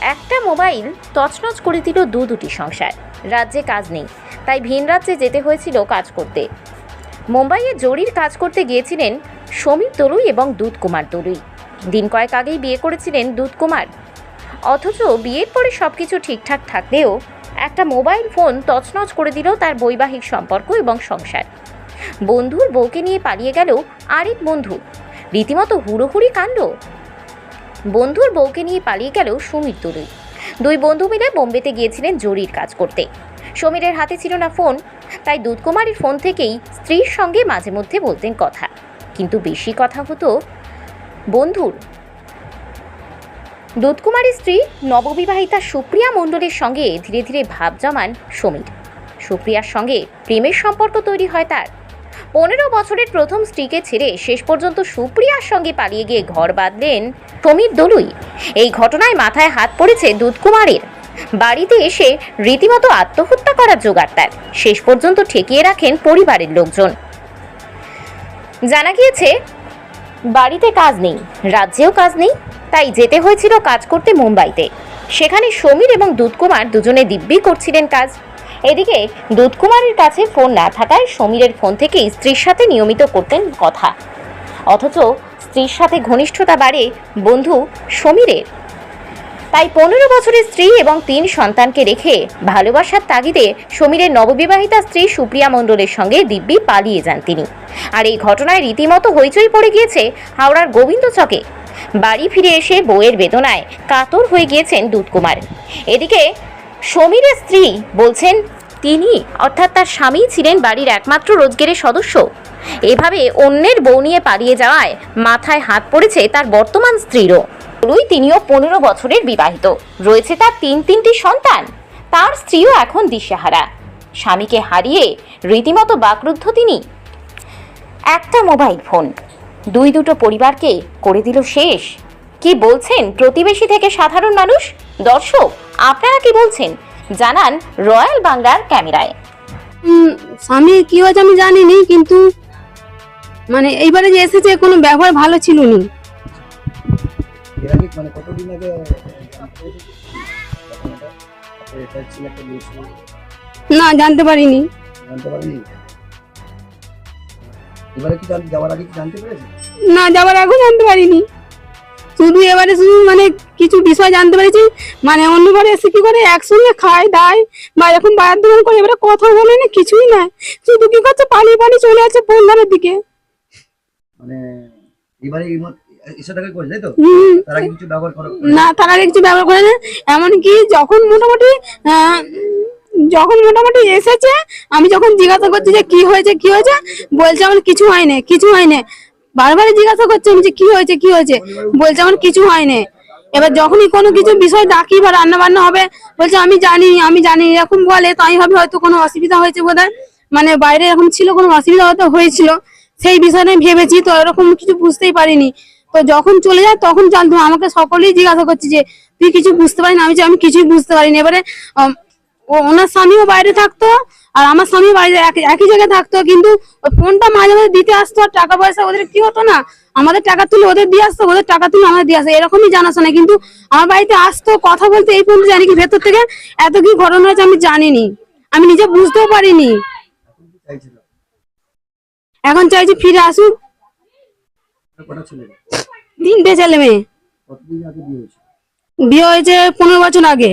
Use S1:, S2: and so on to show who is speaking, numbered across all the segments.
S1: একটা মোবাইল তছনছ করে দিল দু দুটি সংসার। রাজ্যে কাজ নেই, তাই ভিন রাজ্যে যেতে হয়েছিল কাজ করতে। মুম্বাইয়ে জরির কাজ করতে গিয়েছিলেন সমীর তরুই এবং দুধ কুমার তরুই। দিন কয়েক আগেই বিয়ে করেছিলেন দুধ কুমার অথচ বিয়ের পরে সব কিছু ঠিকঠাক থাকলেও একটা মোবাইল ফোন তছনছ করে দিল তার বৈবাহিক সম্পর্ক এবং সংসার। বন্ধুর বউকে নিয়ে পালিয়ে গেল আরেক বন্ধু। রীতিমতো হুড়োহুড়ি কাণ্ড। বন্ধুর বউকে নিয়ে পালিয়ে গেল সমীর তরুই দুই বন্ধু মিলে বোম্বেতে গিয়েছিলেন জরির কাজ করতে। সমীরের হাতে ছিল না ফোন, তাই দুধকুমারীর ফোন থেকেই স্ত্রীর সঙ্গে মাঝে মধ্যে বলতেন কথা। কিন্তু বেশি কথা হতো বন্ধুর। দুধকুমারীর স্ত্রী নববিবাহিতা সুপ্রিয়া মণ্ডলের সঙ্গে ধীরে ধীরে ভাব জমান সমীর। সুপ্রিয়ার সঙ্গে প্রেমের সম্পর্ক তৈরি হয় তার। পনেরো বছরের প্রথম স্ত্রীকে ছেড়ে শেষ পর্যন্ত সুপ্রিয়ার সঙ্গে পালিয়ে গিয়ে ঘর বাঁধলেন সমীর দলুই। এই ঘটনায় মাথায় হাত পড়েছে দুধকুমারের। বাড়িতে এসে রীতিমতো আত্মহত্যা করার জোগাড় তার। শেষ পর্যন্ত ঠেকিয়ে রাখেন পরিবারের লোকজন। জানা গিয়েছে, বাড়িতে কাজ নেই, রাজ্যেও কাজ নেই, তাই যেতে হয়েছিল কাজ করতে মুম্বাইতে। সেখানে সমীর এবং দুধকুমার দুজনে দিব্যি করছিলেন কাজ। এদিকে দুধকুমারের কাছে ফোন না থাকায় সমীরের ফোন থেকেই স্ত্রীর সাথে নিয়মিত করতেন কথা। অথচ স্ত্রীর সাথে ঘনিষ্ঠতা বাড়ে বন্ধু সমীরের। তাই পনেরো বছরের স্ত্রী এবং তিন সন্তানকে রেখে ভালোবাসার তাগিদে সমীরের নববিবাহিতা স্ত্রী সুপ্রিয়া মণ্ডলের সঙ্গে দিব্যি পালিয়ে যান তিনি। আর এই ঘটনায় রীতিমতো হইচই পড়ে গিয়েছে হাওড়ার গোবিন্দ চকে। বাড়ি ফিরে এসে বউয়ের বেদনায় কাতর হয়ে গিয়েছেন দুধকুমার। এদিকে সমীরের স্ত্রী বলছেন, তিনি অর্থাৎ তার স্বামী ছিলেন বাড়ির একমাত্র রোজগেরের সদস্য। এভাবে অন্যের বউ নিয়ে পালিয়ে যাওয়ায় মাথায় হাত পড়েছে তার বর্তমান স্ত্রীরও। রুই তিনিও পনেরো বছরের বিবাহিত। রয়েছে তার তিন তিনটি সন্তান। তার স্ত্রীও এখন দিশেহারা। স্বামীকে হারিয়ে রীতিমতো বাকরুদ্ধ তিনি। একটা মোবাইল ফোন। দুই দুটো পরিবারকে করে দিল শেষ। কি বলছেন, প্রতিবেশী থেকে সাধারণ মানুষ? দর্শক, আপনারা কি বলছেন? জানান রয়্যাল বাংলার ক্যামেরায়।
S2: স্বামী, কি হয়েছে আমি জানিনি, কিন্তু মানে এইবারে যে এসেছে, কোনো ব্যবহার ভালো ছিল নি।
S3: আগে আগে
S2: না, জানতে পারিনি।
S3: আগে
S2: না, যাওয়ার আগেও জানতে পারিনি। শুধু এবারে শুধু মানে কিছু বিষয় জানতে পেরেছি। মানে অন্য ঘরে এসে কি করে? একসঙ্গে খায় দায় বা এখন বাইরের দোকান করে এবারে কথা বলে না কিছুই না। শুধু কি করছে? পালিয়ে পালিয়ে চলে আছে বন্ধারের দিকে।
S3: মানে এবারে
S2: না তার আগে কিছু ব্যবহার করে এমনকি যখন মোটামুটি যখন মোটামুটি এসেছে আমি যখন জিজ্ঞাসা করছি যে কি হয়েছে কি হয়েছে বলছে আমার কিছু হয়নি কিছু হয়নি। বারবার জিজ্ঞাসা করছে আমি যে কি হয়েছে কি হয়েছে? বলছে আমার কিছু হয়নি। এবার যখনই কোনো কিছু বিষয় ডাকি বা রান্না বান্না হবে, বলছে আমি জানি আমি জানি, এরকম বলে, তাই হবে হয়তো কোনো অসুবিধা হয়েছে বোধহয়। মানে বাইরে এরকম ছিল, কোনো অসুবিধা হয়তো হয়েছিল। সেই বিষয়ে ভেবেছি, তো এরকম কিছু বুঝতেই পারিনি। তো যখন চলে যায়, তখন জানতো আমাকে সকলেই জিজ্ঞাসা করছে যে, তুই কিছু বুঝতে পারিনি আমি আমি কিছুই বুঝতে পারিনি। এবারে ওনার স্বামীও বাইরে থাকতো আর আমার স্বামী বাইরে এক- একই জায়গায় থাকতো কিন্তু ফোনটা মাঝে মাঝে দিতে আসতো আর টাকা পয়সা ওদের কি হতো না? আমাদের টাকা তুলে ওদের দিয়ে আসতো ওদের টাকা তুলে আমাদের দিয়ে আসতো এরকমই জানাশোনা কিন্তু আমার বাড়িতে আসতো কথা বলতে এই পর্যন্ত জানি কি ভেতর থেকে এত কি ঘটনা হয়েছে আমি জানিনি। আমি নিজে বুঝতেও পারিনি। এখন চাইছি ফিরে আসুক। তিনটে ছেলে মেয়ে।
S3: বিয়ে হয়েছে
S2: পনেরো বছর আগে।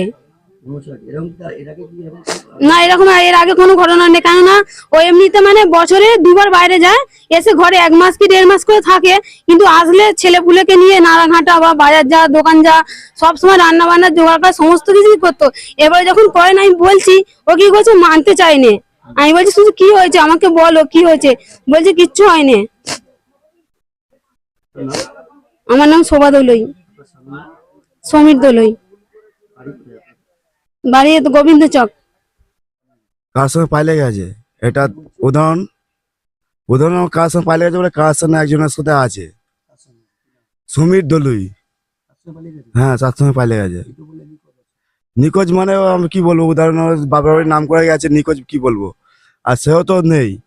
S2: না এরকম এর আগে কোনো ঘটনা নেই। কেননা ও এমনিতে মানে বছরে দুবার বাইরে যায় এসে ঘরে এক মাস কি দেড় মাস করে থাকে কিন্তু আসলে ছেলে পুলেকে নিয়ে নাড়াঘাটা বা বাজার যা দোকান যা সবসময় রান্না বান্না জোগাড় করা সমস্ত কিছুই করতো। এবারে যখন করে না আমি বলছি ও কি করছে মানতে চাইনে। আমি বলছি শুধু কি হয়েছে? আমাকে বলো কি হয়েছে? বলছে কিচ্ছু হয়নি। আমার নাম শোভা দলই। সমীর দলই। বাড়ি গোবিন্দ চক।
S4: কার সঙ্গে পাইলে গেছে? এটা উদাহরণ উদাহরণ কার সঙ্গে পাইলে গেছে বলে কার সঙ্গে একজনের সাথে আছে? সুমির দলুই। হ্যাঁ তার সঙ্গে পাইলে গেছে। নিখোঁজ মানে আমি কি বলব? উদাহরণ বাবার বাড়ির নাম করে গেছে নিখোঁজ কি বলব? আর সেও তো নেই।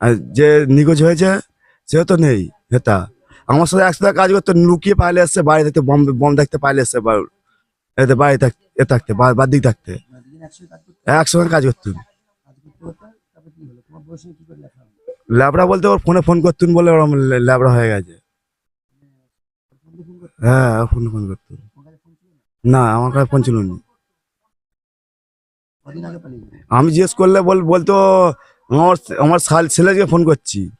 S4: আর যে নিখোঁজ হয়েছে, সেও তো নেই, হেতা। আমার সাথে একসাথে কাজ করতো লুকিয়ে পাইলে এসছে, বাড়ি দেখতে বম বম দেখতে পাইলে এসছে বা- এতে বাড়ি থাকতে এ থাকতে বাদ দিক থাকতে।
S3: একসঙ্গে কাজ
S4: করতুন। ল্যাবরা বলতে ওর ফোনে ফোন করতুন বলে ওরম ল্যা- ল্যাবরা হয়ে গেছে। হ্যাঁ ফোন ফোন করতুন।
S3: না
S4: আমার কাছে ফোন ছিল না। আমি জিজ্ঞেস করলে বল বলতো আমার আমার শাল- ছেলেকে ফোন করছি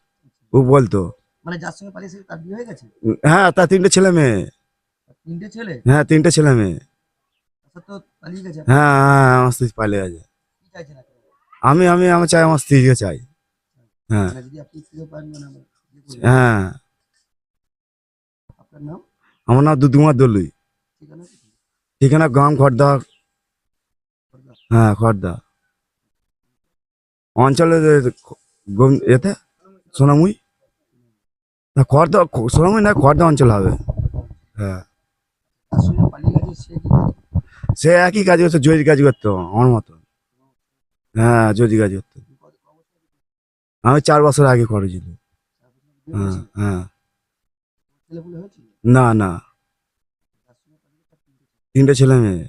S4: ও বলতো।
S3: মানে যার সঙ্গে পালিয়েছে তার বিয়ে হয়ে গেছে?
S4: হ্যাঁ তার তিনটে ছেলে মেয়ে।
S3: তিনটে ছেলে?
S4: হ্যাঁ তিনটে ছেলে মেয়ে। হ্যাঁ হ্যাঁ আমার স্ত্রী পালিয়ে গেছে।
S3: আপনি?
S4: আমি আমি আমি চাই আমার স্ত্রীকে চাই। হ্যাঁ।
S3: মানে মানে।
S4: হ্যাঁ। আমার নাম দুদুমার দলুই
S3: ঠিকানা
S4: গ্রাম খর্দা। হ্যাঁ খর্দা। অঞ্চলে এতে? সোনামুই? না খর্দা সোনামুই না খর্দা অঞ্চল হবে। হ্যাঁ
S3: তার সঙ্গে পালিয়ে গেছে সে
S4: একই কাজ করতো জরি কাজ করতো, আমার মতো হ্যাঁ জরি কাজ করতো। আমি চার বছর আগে করেছিল হ্যাঁ হ্যাঁ। না না।
S3: তিনটে ছেলে
S4: মেয়ে।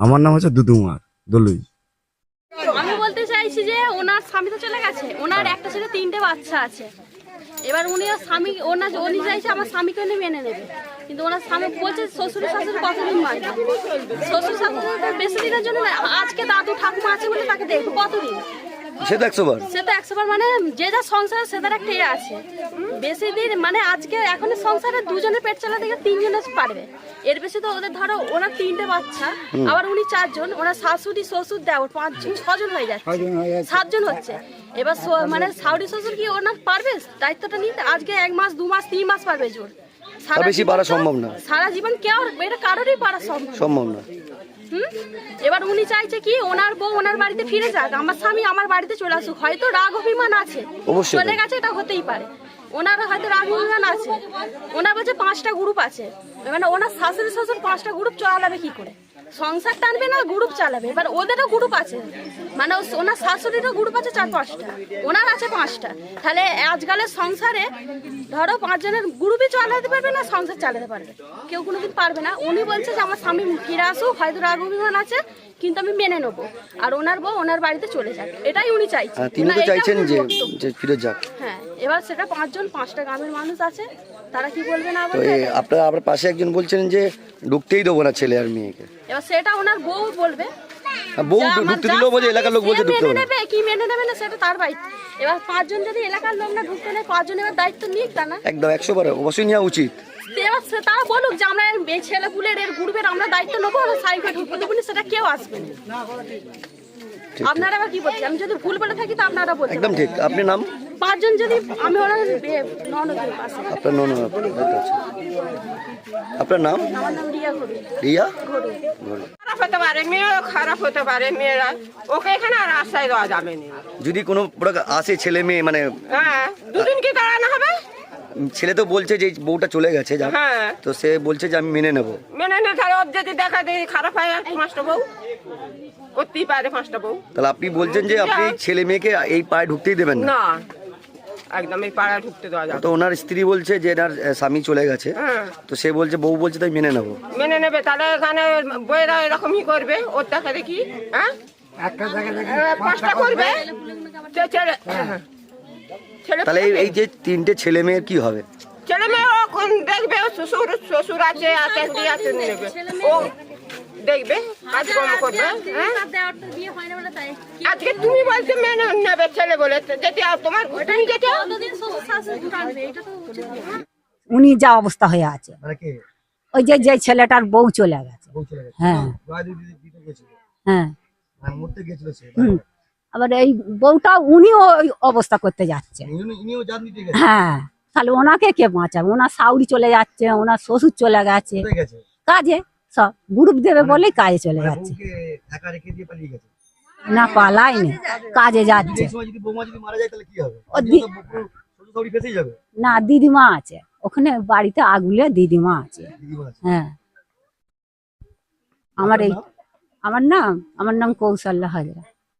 S4: আমার নাম হচ্ছে দুদুমার দলুই।
S5: আমি বলতে চাইছি যে ওনার স্বামী তো চলে গেছে, ওনার একটা ছেলে, তিনটে বাচ্চা আছে। এবার উনি স্বামী, ওনার উনি চাইছে আমার স্বামীকে উনি মেনে নেবে। কিন্তু ওনার স্বামী বলছে শ্বশুর শাশুড়ি কতদিন মানবে শ্বশুর শাশুড়ি বেশি দিনের জন্য আজকে দাদু ঠাকুমা আছে বলে তাকে দেখব, কতদিন?
S6: সে তো একশো বার
S5: সে তো একশো বার মানে যে যা সংসার সে তার একটা ইয়ে আছে। বেশি দিন মানে আজকে এখন সংসারে দুজনের পেট চালাতে গেলে তিনজনে পারবে। এর বেশি তো ওদের ধরো ওনার তিনটে বাচ্চা আবার উনি চারজন ওনার শাশুড়ি শ্বশুর দেওয়ার পাঁচজন ছজন হয়ে যাচ্ছে। সাতজন হচ্ছে। এবার মানে শাশুড়ি শ্বশুর কি ওনার পারবে? দায়িত্বটা নিতে? আজকে এক মাস দু মাস তিন মাস পারবে জোর। সারা
S6: বেশি
S5: জীবন
S6: পারা সম্ভব না।
S5: সারা জীবন কেউ এটা কারোরই পারা সম্ভব
S6: সম্ভব না।
S5: হুম? এবার উনি চাইছে কি ওনার বউ ওনার বাড়িতে ফিরে যাক আমার স্বামী আমার বাড়িতে চলে আসুক। হয়তো রাগ অভিমান আছে।
S6: অবশ্যই।
S5: চলে গেছে এটা হতেই পারে। ওনার হয়তো রাগ অভিমান আছে। ওনার বলছে পাঁচটা গ্রুপ আছে। মানে ওনার শাশুড়ি শ্বশুর পাঁচটা গ্রুপ চালাবে কি করে? সংসার টানবে না গ্রুপ চালাবে। এবার ওদেরও গ্রুপ আছে। মানে ও- ওনার শাশুড়িরও গ্রুপ আছে চার পাঁচটা। ওনার আছে পাঁচটা। তাহলে আজকালের সংসারে ধরো পাঁচজনের গ্রুপই চালাতে পারবে না সংসার চালাতে পারবে। কেউ কোনো কোনোদিন পারবে না। উনি বলছে যে আমার স্বামী ফিরে আসুক হয়তো রাগ অভিমান আছে কিন্তু আমি মেনে নেব। আর ওনার বউ ওনার বাড়িতে চলে যাবে এটাই উনি চাইছেন।
S6: হ্যাঁ, তিনি তো চাইছেন যে যে ফিরে যাক।
S5: হ্যাঁ এবার সেটা পাঁচজন পাঁচটা গ্রামের মানুষ আছে। তারা কি বলবে না বলবে?
S6: আপনার আপনার পাশে একজন বলছেন যে ঢুকতেই দেবো না ছেলে আর মেয়েকে।
S5: এবার সেটা ওনার বউ বলবে।
S6: আর বউ ঢুকতে দিলেও বলছে এলাকার লোক বলছে ঢুকতে
S5: নেবে কি মেনে নেবে না সেটা তার বাড়ি। এবার পাঁচজন যদি এলাকার লোক না ঢুকতে নেয় পাঁচজন এবার দায়িত্ব নিক তা না।
S6: একদম একশো বার অবশ্যই নেওয়া উচিত।
S5: এবার সে- তারা বলুক যে আমরা এই ছেলে পুলের এর গ্রুপের আমরা দায়িত্ব নেব আমরা সাইকে ঢুকতে দেবো না, সেটা কেউ আসবে না। আপনারা আবার কি বলছেন? আমি যদি ভুল বলে থাকি তো আপনারা বলতে
S6: একদম। ঠিক। আপনি নাম?
S5: পাঁচজন যদি আমি ওনার ননদের পাশে।
S6: আপনার নন আপনার নাম?
S5: আমার নাম রিয়া ঘড়ি
S6: রিয়া?
S5: ঘড়ি
S7: খারাপ হতে পারে মেয়েও খারাপ হতে পারে মেয়েরা। ওকে এখানে আর আশ্রয় দেওয়া যাবে না।
S6: যদি কোনো আসে ছেলে মেয়ে মানে
S7: হ্যাঁ দুদিনকে দাঁড়ানো হবে?
S6: ছেলে তো বলছে যে বউটা চলে গেছে
S7: হ্যাঁ।
S6: তো সে বলছে যে আমি মেনে নেব।
S7: মেনে নে তাহলে ওর যদি দেখা দেখি খারাপ হয় আর পাঁচটা বউ? করতেই পারে পাঁচটা বউ।
S6: তাহলে আপনি বলছেন যে আপনি ছেলে মেয়েকে এই পায়ে ঢুকতেই দেবেন না?
S7: না। একদম এই পাড়ায় ঢুকতে দেওয়া যাবে।
S6: তো ওনার স্ত্রী বলছে যে এনার স্বামী চলে গেছে।
S7: হ্যাঁ।
S6: তো সে বলছে বউ বলছে তাই মেনে নেব।
S7: মেনে নেবে তাহলে এখানে বইয়েরা এরকমই করবে ওর দেখা দেখি হ্যাঁ? হ্যাঁ, পাঁচটা করবে। ছেলে হ্যাঁ।
S6: তাহলে এই- এই যে তিনটে ছেলে মেয়ের কি হবে?
S7: ছেলে মেয়ে দেখবে শ্বশুর শ্বশুর আছে আছে দিয়ে আছে নেবে। ও দেখবে? কাজকর্ম করবে হ্যাঁ? আজকে তুমি বলছো মেনে নেবে ছেলে বলে। যেতে তোমার তুমি যেতে।
S8: উনি যা অবস্থা হয়ে আছে।
S3: মানে
S8: ওই যে যে ছেলেটার বউ চলে গেছে।
S3: বউ চলে গেছে।
S8: হ্যাঁ। হ্যাঁ।
S3: মানে।
S8: আবার এই বউটা উনিও ওই অবস্থা করতে যাচ্ছে।
S3: গেছে?
S8: হ্যাঁ। তাহলে ওনাকে কে বাঁচাবে? ওনার সাউরি চলে যাচ্ছে ওনার শ্বশুর চলে
S3: গেছে?
S8: কাজে। সব গ্রুপ দেবে বলেই কাজে চলে
S3: মানে
S8: যাচ্ছে।
S3: বউকে একা রেখে দিয়ে পালিয়ে গেছে?
S8: না পালায়নি। কাজে
S3: যদি
S8: যাচ্ছে।
S3: এই সময় যদি বৌমা যদি মারা যায় তাহলে কি হবে?
S8: ও দি-
S3: শ্বশুর শাশুড়ি ফেসেই যাবে?
S8: না দিদিমা আছে। ওখানে বাড়িতে আগুলে দিদিমা আছে।
S3: দিদিমা আছে।
S8: হ্যাঁ। আমার এই
S3: নাম?
S8: আমার নাম আমার নাম কৌশল্যা হাজরা।